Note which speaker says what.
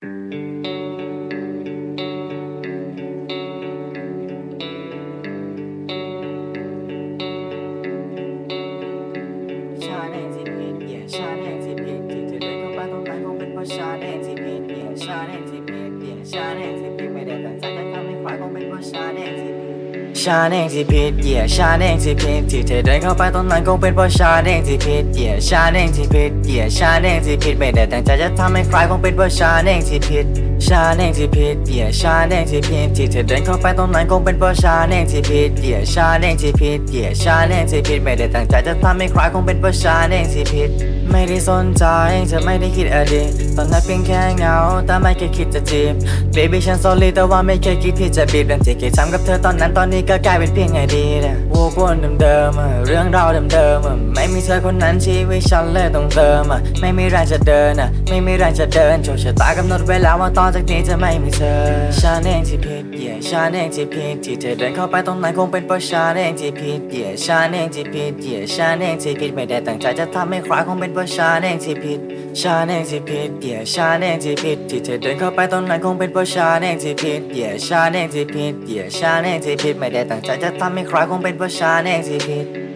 Speaker 1: ชาแดงที่เพจเย่ชาแดงที่เพจที่เธอเดินเข้าไปตรงนั้คงเป็นเพราะชาแดงที่เพจเย่ชาแดงที่เพจเย่ชาแดงที่เพจไม่ได้ตั้งใจจะทำให้ใครคงเป็นเพราะชาแดงที่เพจ ชาแดงที่ผิดเย่ชาแดงที่ผิดที่เธอเดินเข้าไปตรงนั้นคงเป็นเพราะชาแดงที่ผิดเย่ชาแดงที่ผิดเย่ชาแดงที่เพจไม่ได้ตั้งใจจะทำให้ใครคงเป็นเพราะชาแดงที่เพจ ชาแดงที่เพจเย่ชาแดงที่เพจที่เธอเดินเข้าไปตรงนั้นคงเป็นเพราะชาแดงที่เพจเย่ชาแดงที่เพจเย่ชาแดงที่เพจไม่ได้ตั้งใจจะทำให้ใครคงเป็นเพราะชาแดงที่เพจไม่ได้สนใจจะไม่ได้คิดอะไรตอนนั้นเพียงแค่เงาแต่ไม่เคยคิดจะจีบ Baby ฉัน sorry แต่ว่าไม่เคยคิดที่จะบีบเรื่องที่เคยทำกับเธอตอนนั้นตอนนี้ก็กลายเป็นเพียงไอดียวนวนเดิมๆอะเรื่องราวเดิมๆอะไม่มีเธอคนนั้นชีวิตฉันเลยต้องเติมอะไม่มีแรงจะเดินอะไม่มีแรงจะเดินโชคชะตากำหนดไว้แล้วว่าตอนจากนี้จะไม่มีเธอ ฉันเองที่ผิด yeah ฉันเองที่ผิดที่เธอเดินเข้าไปตรงนั้นคงเป็นเพราะฉันเองที่ผิด yeah ฉันเองที่ผิด yeah ฉันเองที่ผิดไม่ได้ตั้งใจจะทำให้ใครคงเป็นเพราะฉันเองที่ผิดฉันเองที่ผิด yeah ฉันเองที่ผิดที่เธอเดินเข้าไปตรงนั้นคงเป็นเพราะฉันเองที่ผิด yeah ฉันเองที่ผิด yeah ฉันเองที่ผิดไม่ได้ตั้งใจจะทำให้ใครคงเป็นเพราะฉันเองที่ผิด